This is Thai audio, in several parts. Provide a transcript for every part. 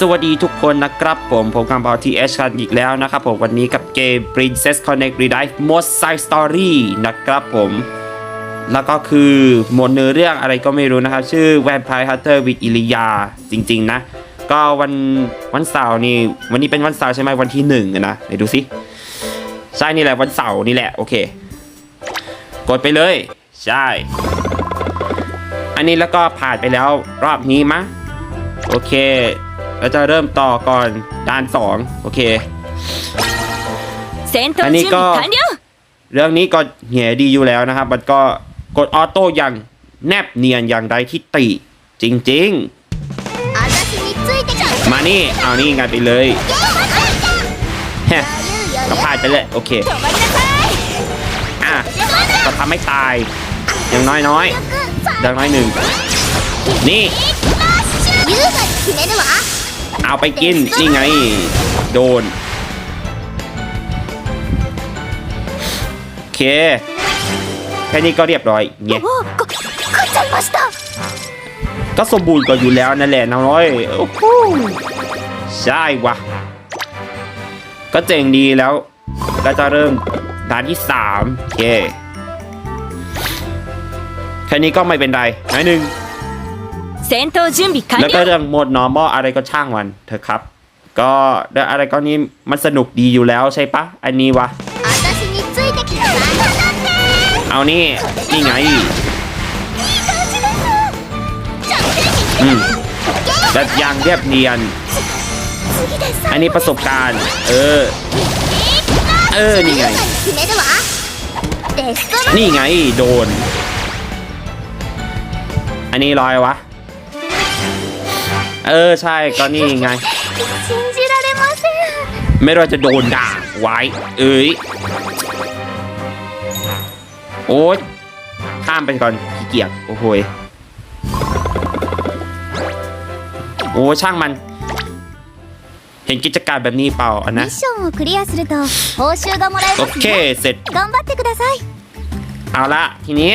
สวัสดีทุกคนนะครับผม ผมกัมพอทีเอชกันอีกแล้วนะครับผมวันนี้กับเกม Princess Connect Redive Most Side Story นะครับผม แล้วก็คือหมดเนื้อเรื่องอะไรก็ไม่รู้นะครับ ชื่อ Vampire Hunter with Ilya จริง ๆ นะ ก็วันวันเสาร์นี่ วันนี้เป็นวันเสาร์ใช่ไหมวันที่หนึ่งอะนะไหนดูสิ ใช่นี่แหละวันเสาร์นี่แหละ โอเค กดไปเลย ใช่ อันนี้แล้วก็ผ่านไปแล้วรอบนี้มะโอเค เราจะเริ่มต่อก่อนด้านสองโอเค อันนี้ก็ เรื่องนี้ก็เหี่ยดีอยู่แล้วนะครับ มันก็กดออโต้อย่างแนบเนียนอย่างไรที่ติ จริง ๆ มานี่ เอานี่งานไปเลยเฮะก็พาดไปเลย โอเค อะก็ทำให้ตาย อย่างน้อยน้อยอย่างน้อยหนึ่งนี่ เอาไปกิน นี่ไง โดน โอเค แค่นี้ก็เรียบร้อยเงี้ยก็สมบูรณ์ก็อยู่แล้วนั่นแหละน้องน้อยใช่วะก็เจ๋งดีแล้วก็จะเริ่มด่านที่3โอเคแค่นี้ก็ไม่เป็นไรหน่อยหนึ่ง 戦闘準備完 แล้วก็ 了 เรื่องโหมด normal อะไรก็ช่างมันเถอะครับ ก็เรื่องอะไรก็นี้มันสนุกดีอยู่แล้วใช่ปะอันนี้วะ 私についてきたなんだって เอานี่ นี่ไง じゃんけんに อืมแบบอย่างเรียบเนียน 次で อันนี้ประสบการณ์ เออ เออ นี่ไง 優雅に決めるわデストロ นี่ไง โดน อันนี้ลอยวะ เออใช่ก็นี่ไงไม่ว่าจะโดนด่าไว้ เอ้ยโอ้ยข้ามไปก่อนขี้เกียจโอ้โหโอ้ช่างมัน เห็นกิจการแบบนี้เปล่าอะนะโอเคเสร็จเอาละทีนี้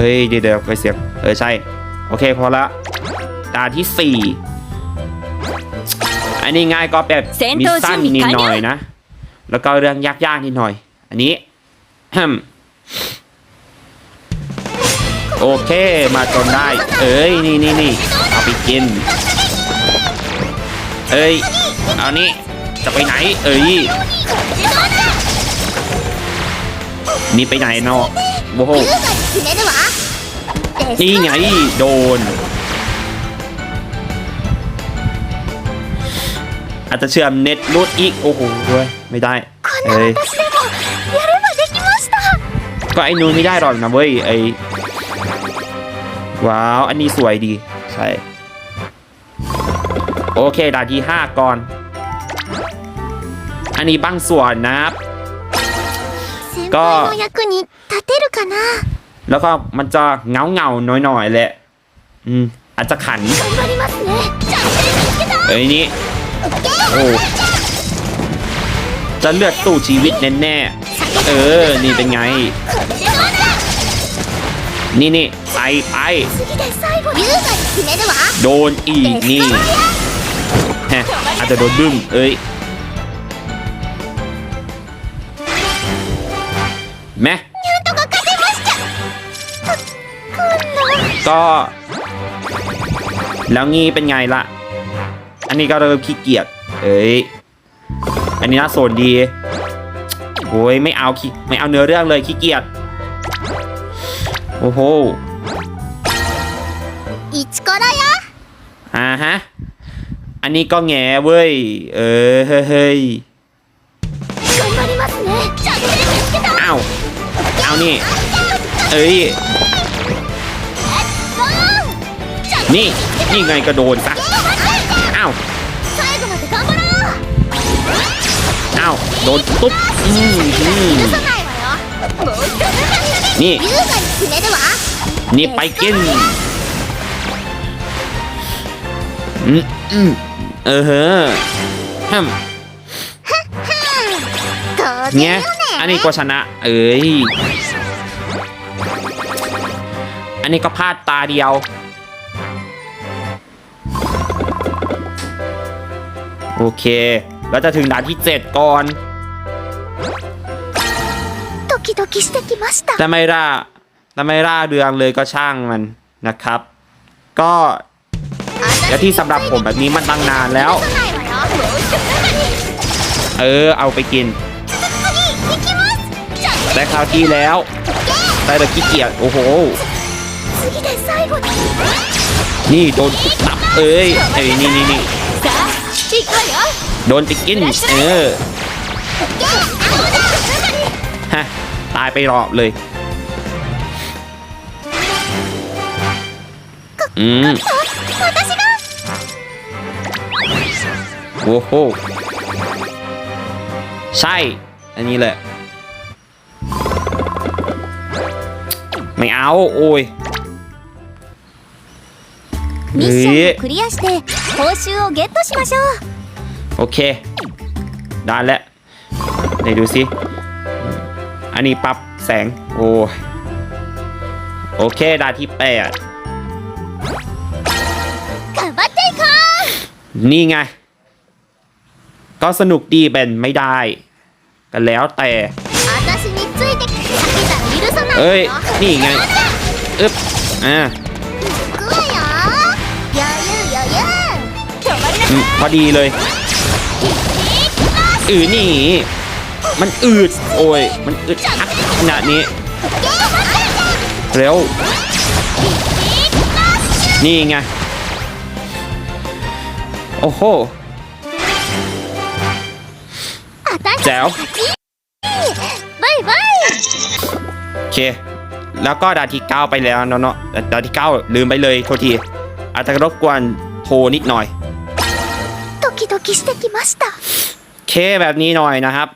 เฮ้ยเดี๋ยวเดี๋ยวไปเสียงเออใช่ โอเคพอละด่านที่สี่อันนี้ง่ายก็แบบมีสั้นนิดหน่อยนะ แล้วก็เรื่องยากๆนิดหน่อย อันนี้โอเคมาจนได้ เอ้ยนี่นี่นี่เอาไปกิน เอ้ยเอานี่จะไปไหน เอ้ยนี่ไปไหนเนาะ โว้โหนี่ไงโดน อาจจะเชื่อมเน็ตรูดอีก โอ้โหด้วยไม่ได้เอ้ก็ไอ้นู้นไม่ได้หรอกนะเว้ยไอ้ว้าว อันนี้สวยดี ใช่ โอเคด่านที่ห้าก่อน อันนี้บางส่วนนะครับ ก็ 立てるかな แล้วก็มันจะเงาเงาๆหน่อยๆแหละ อืม อาจจะขัน 頑張りますねじゃんけん見つけた เอ้ยนี่ โอ้ จะเลือดสู้ชีวิตแน่ๆ เออ นี่เป็นไง นี่นี่ไปไป 次で最後優雅に決めるわ โดนอีกนี่ฮะอาจจะโดนบึ้ม เอ้ย แม่ ็ แล้วงี้เป็นไงละอันนี้ก็เริ่มขี้เกียจเอ้ยอันนี้น่าสนดีโอ้ยไม่เอาขี้ไม่เอาเนื้อเรื่องเลยขี้เกียจโอ้โหอิชโกระยะอ่าฮะอันนี้ก็แง่เว้ยเออเฮ้ยอ้าวเอานี่เอ้ย นี่นี่ไงก็โดนซะอ้าวอ้าวโดนตุ๊บอืมอืมนี่นี่ไปกินอืมอเออฮ้ฮัมเนี่ยอันนี้ก็ชนะ เอ้ย อันนี้ก็พลาดตาเดียว โอเค เราจะถึงด่านที่ 7 ก่อนแต่ไม่ร่าแต่ไม่ร่าเรืองเลยก็ช่างมันนะครับ ก็และที่สำหรับผมแบบนี้มันตั้งนานแล้ว เออ เอาไปกินแต่คราวที่แล้ว ได้แบบขี้เกียจโอ้โห นี่โดนตับเอ้ยไอ้นี่นี่นี่ โดนไปกิน เออ ฮะ ตายไปรอบเลย อืม 私が โอ้โห ใช่ อันนี้แหละ ไม่เอา โอ้ย ミッションをクリアして報酬をゲットしましょう โอเคด้านแล้วไหนดูสิอันนี้ปรับแสง โอ้โอเคด่านที่แปดนี่ไง ก็สนุกดีเป็นไม่ได้ก็แล้วแต่เอ้ย นี่ไงอึ๊บอ่าพอดีเลย อือนี่ มันอืด โอ้ย มันอึดอัดขนาดนี้ เร็ว นี่ไง โอ้โห 私 แจ๋ว バイバイ โอเค แล้วก็ด่านที่ 9 ไปแล้วเนาะเนาะด่านที่ 9 ลืมไปเลยโทษที อาจจะรบกวนโทรนิดหน่อย ドキドキしてきました เคแบบนี้หน่อยนะครับ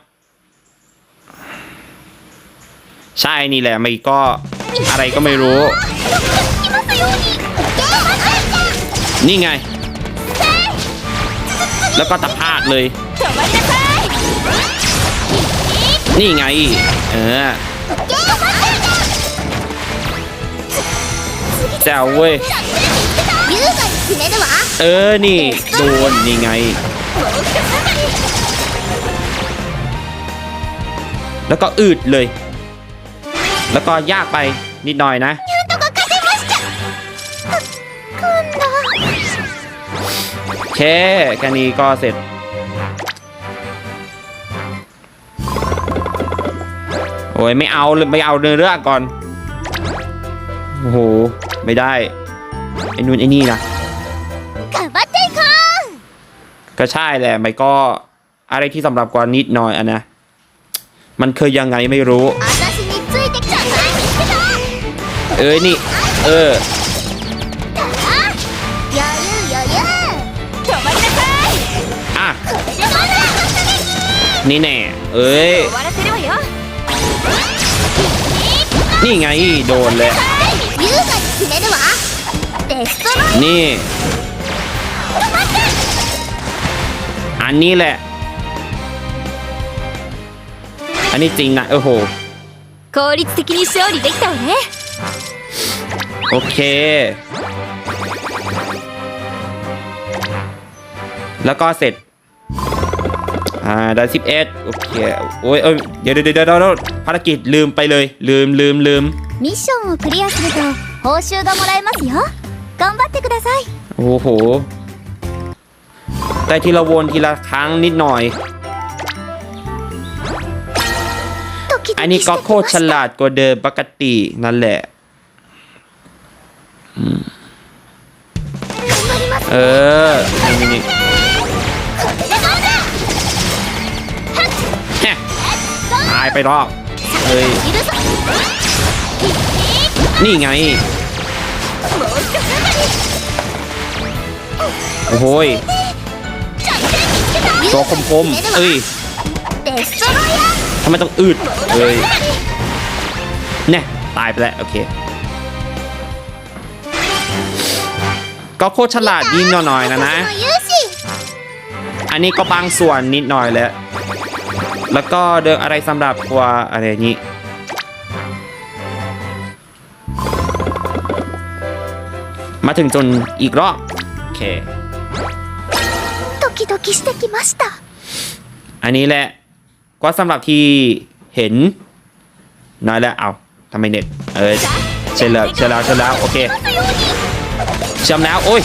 ใช่นี่แหละมันก็อะไรก็ไม่รู้ นี่ไง แล้วก็ตะพาดเลย นี่ไง เออแจวเว้ยเออ นี่ โดน นี่ไง แล้วก็อืดเลย แล้วก็ยากไปนิดหน่อยนะโอเคแค่นี้ก็เสร็จโอ้ยไม่เอาเลยไม่เอาเนื้อเรื่องก่อน โอ้โห ไม่ได้ ไอ้นู่นไอ้นี่นะก็ใช่แหละมันก็อะไรที่สำหรับกว่านิดหน่อยอะนะ มันเคยยังไงไม่รู้ เอ้ยนี่ เออนี่แน่ เอ้ย นี่ไงโดนเลย นี่ อันนี้แหละ อันนี้จริงนะโอ้โห 効率的に勝利できたわね โอเค แล้วก็เสร็จ อ่าได้สิบเอ็ดโอเค โอ้ยเอ้ยเดี๋ยวเดี๋ยวเดี๋ยวเดี๋ยวภารกิจลืมไปเลย ลืมลืมลืม ミッションをクリアすると報酬がもらえますよ頑張ってください โอ้โห แต่ทีละวนทีละครั้งนิดหน่อย อันนี้ก็โคตรฉลาดกว่าเดิมปกตินั่นแหละ เออ นี่นี่ตายไปรอบเฮ้ย นี่ไง โอ้โหตัวคมๆเอ้ย ทำไมต้องอืดเอ้ยเนี่ยตายไปแล้ว โอเค ก็โคตรฉลาดยิ่งหน่อยๆนะนะ 私の勇姿 อันนี้ก็บางส่วนนิดหน่อยแล้ว แล้วก็เดินอะไรสำหรับตัวอะไรนี้ มาถึงจนอีกรอบ โอเค ドキ キドキしてきました อันนี้แหละ ก็สำหรับที่เห็นน้อยแล้วเอาทำไมเน็ตเออเชิญแล้วเชิญแล้วเชิญแล้วโอเคเชื่อมแล้วโอ้ย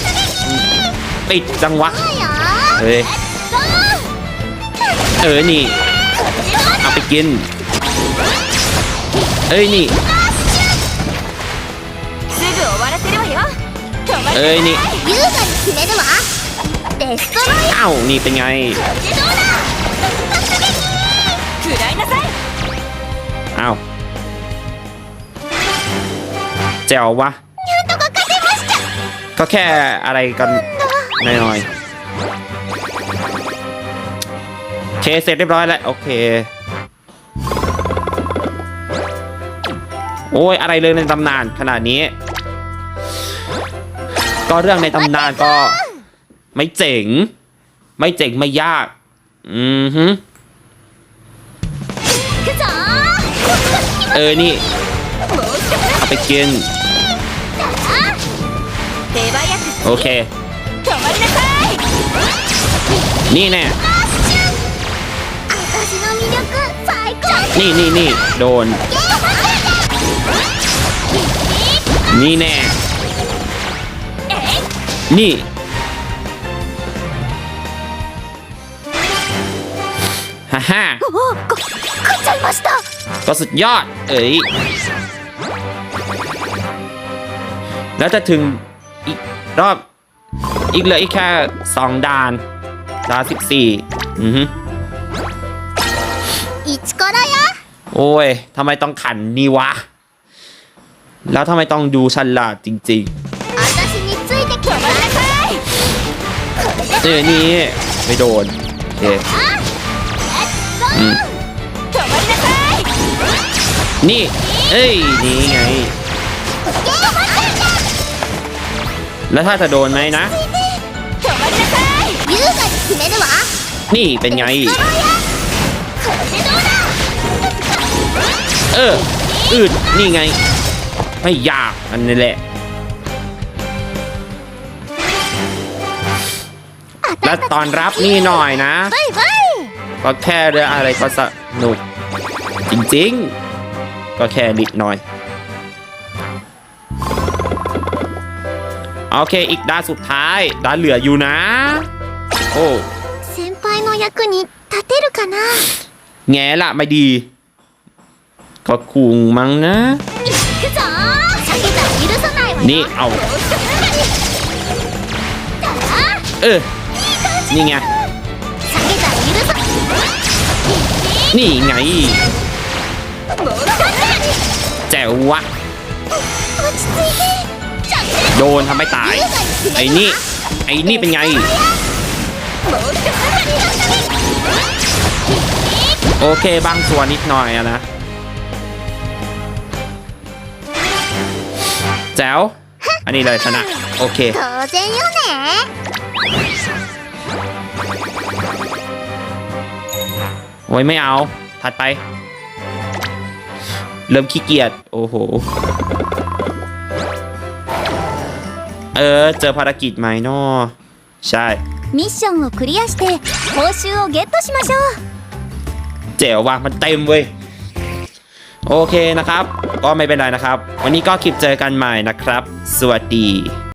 ปิดจังวะเฮ้ยเออนี่เอาไปกินเอ้ยนี่เอ้ยนี่เอ้านี่เป็นไง らいなさい อ้าวแจ๋ววะ なんとか勝てました ก็แค่อะไรกันหน่อยๆโอเคเสร็จเรียบร้อยแล้ว โอเค โอ้ย อะไรเรื่องในตำนานขนาดนี้ ก็เรื่องในตำนานก็ ไม่เจ๋ง ไม่เจ๋งไม่ยาก อือฮึ เออ นี่ もう少し เอาไปกิน 手早く โอเค 止まりなさい นี่แน่ 私の魅力最高 นี่นี่นี่โดน นี่แน่ นี่ ฮ่าฮ่า おおこ勝っちゃいました ก็สุดยอด เอ้ยแล้วจะถึงอีกรอบ อีกเหลืออีกแค่สองด่านด่านสิบสี่อือฮึอีกก็ได้ยะโอ้ยทำไมต้องขันนี่วะ แล้วทำไมต้องดูฉลาดจริงๆเจอนี่ไม่โดนเอเค นี่ เอ้ย นี่ไง แล้วถ้าจะโดนไหมนะ นี่เป็นไง เออ อืด นี่ไง ไม่ยาก อันนี้แหละ แล้วตอนรับนี่หน่อยนะ ก็แค่เรื่องอะไรก็สนุก จริง ๆ ก็แค่นิดหน่อย โอเค อีกด้านสุดท้าย ด้านเหลืออยู่นะ โอ้ 先輩の役に立てるかな แง่ละไม่ดี ก็คุงมั้งนะ 行くぞ下げたら許さないわよ นี่เอา もう少し เออ นี่ไง 下げたら許さ นี่ไง もう少し แจ๋ววะ โดนทำให้ตาย ไอ้นี่ ไอ้นี่เป็นไง โอเคบางส่วนนิดหน่อยนะ แจ๋ว อันนี้เลยชนะ โอเคโอ้ยไม่เอา ถัดไป เริ่มขี้เกียจ โอ้โห เออ เจอภารกิจไหมเนาะใช่ ミッションをクリアして報酬をゲットしましょう เจ๋วว่ะมันเต็มเว้ย โอเคนะครับ ก็ไม่เป็นไรนะครับ วันนี้ก็คลิปเจอกันใหม่นะครับ สวัสดี